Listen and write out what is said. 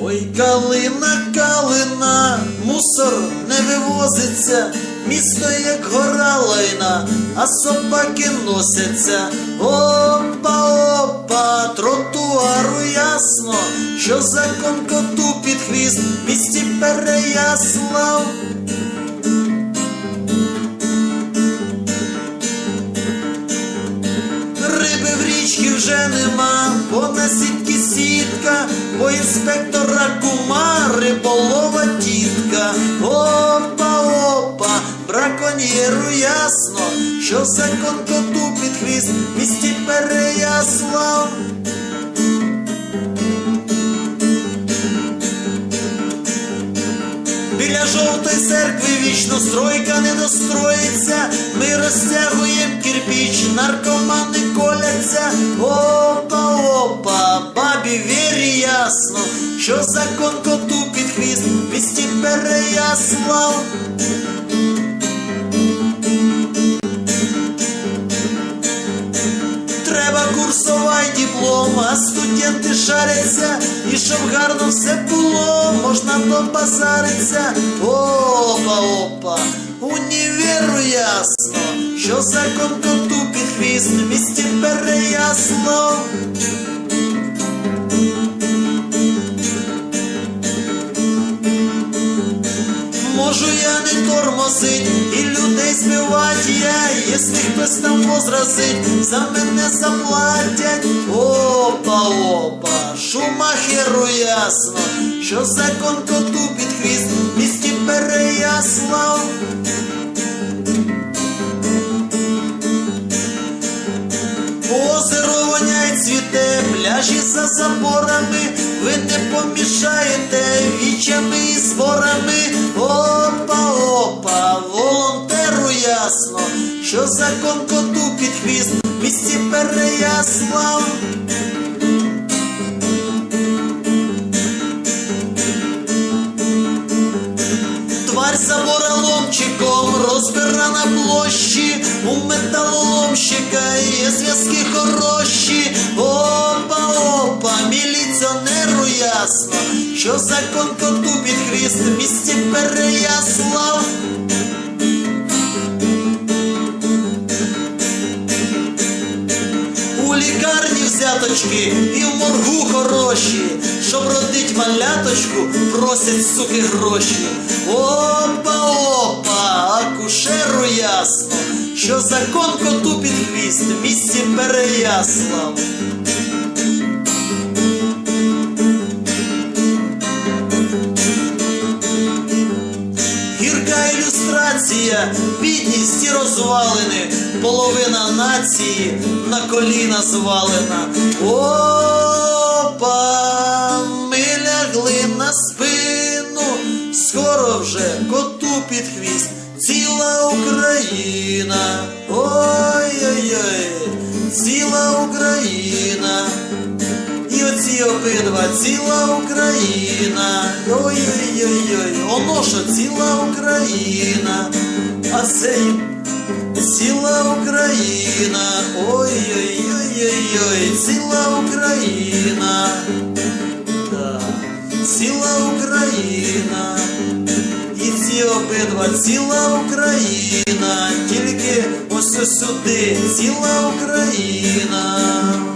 Ой, калина, калина, мусор не вивозиться, місто як гора лайна, а собаки носяться. Опа, опа, тротуару ясно, що закон коту під хвіст в місті Переяслав. Риби в річці вже нема, на сітки сітка, бо інспектора кума, риболова тітка. Опа, опа, браконьєру ясно, що закон коту під хвіст в місті Переяслав. Біля жовтої церкви вічно стройка не достроїться. Ми розтягуєм кирпіч, наркомани коляться. Опа, ясно, що закон коту під хвіст в місті Переяслав. Треба курсовий диплом, а студенти шаряться, і щоб гарно все було, можна добазариться. Опа, опа, універу ясно, що закон коту під хвіст місті Переяслав. Не і людей співать я, якщо хтось там возразить, за мене заплатять. Опа, опа, шумахеру ясно, що закон коту під хвіст місті Переяслав. Пляжі за заборами, ви не помішаєте вічами і зборами. Опа, опа, волонтеру ясно, що закон коту під хвіст в місті Переяслав. Ясно, що закон коту під хвіст в місті Переяслав. У лікарні взяточки і в моргу хороші, щоб родить маляточку, просять суки гроші. Опа, опа, акушеру ясно, що закон коту під хвіст в місті Переяслав. Бідність і розвалини, половина нації на коліна звалена. Опа, ми лягли на спину, скоро вже коту під хвіст, ціла Україна. Ой-ой-ой, ціла Україна. І оці обидва ціла Україна. Ой-ой-ой, оно що ціла Україна, а це ціла Україна. ой-ой-ой-ой-ой, ціла Україна. Да. Ціла Україна. І ці обидва ціла Україна. Тільки ось сюди ціла Україна.